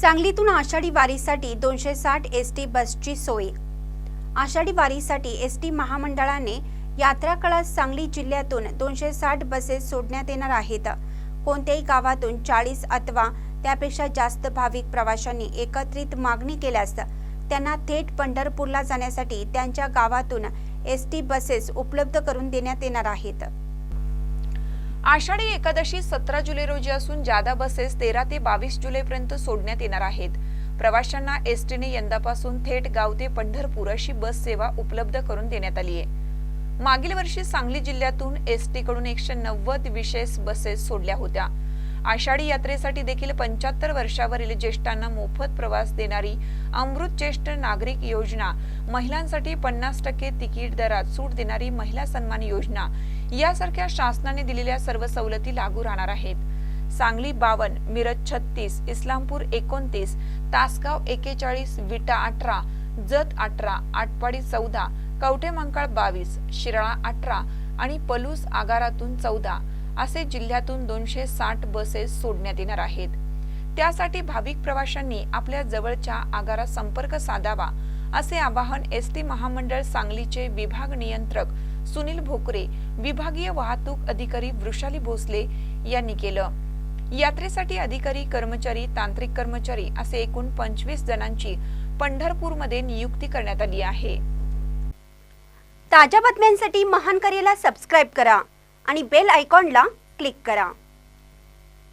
सांगलीतून आषाढी वारीसाठी दोनशे साठ एस टी बसची सोय. आषाढी वारीसाठी एस टी महामंडळाने यात्रा काळात सांगली जिल्ह्यातून दोनशे साठ बसेस सोडण्यात येणार आहेत. कोणत्याही गावातून चाळीस अथवा त्यापेक्षा जास्त भाविक प्रवाशांनी एकत्रित मागणी केल्यास त्यांना थेट पंढरपूरला जाण्यासाठी त्यांच्या गावातून एस टी बसेस उपलब्ध करून देण्यात येणार आहेत. आषाढी एकादशी सतरा जुलै रोजी असून जादा बसेस तेरा ते बावीस जुलैपर्यंत सोडण्यात येणार आहेत. प्रवाशांना एसटीने यंदापासून थेट गाव ते पंढरपूर अशी बस सेवा उपलब्ध करून देण्यात आली आहे. मागील वर्षी सांगली जिल्ह्यातून एसटी कडून एकशे नव्वद विशेष बसेस सोडल्या होत्या. आषाढी यात्रेसाठी देखील पंच्याहत्तर वर्षावरील ज्येष्ठांना मोफत प्रवास देणारी अमृत ज्येष्ठ नागरिक योजना महिलांसाठी पन्नास टक्के तिकीट दरात सूट देणारी महिला सन्मान योजना यासारख्या शासनाने दिलेल्या सर्व सवलती लागू राहणार आहेत. सांगली बावन मिरज छत्तीस इस्लामपूर एकोणतीस तासगाव एकेचाळीस विटा अठरा जत अठरा आटपाडी चौदा कवठे मंकाळ बावीस शिराळा अठरा आणि पलूस आगारातून चौदा असे जिल्ह्यातून दोनशे साठ बसेस सोडण्यात येणार आहेत. त्यासाठी भाविक प्रवाशांनी आपल्या जवळच्या आगारात संपर्क साधावा असे आवाहन एस टी महामंडळ सांगलीचे विभाग नियंत्रक सुनील भोकरे विभागीय वाहतूक अधिकारी वृषाली भोसले यांनी केलं. यात्रेसाठी अधिकारी कर्मचारी तांत्रिक कर्मचारी असे एकूण पंचवीस जणांची पंढरपूरमध्ये नियुक्ती करण्यात आली आहे. ताज्या बातम्यांसाठी महान करेला सबस्क्राईब करा आणि बेल आयकॉनला क्लिक करा.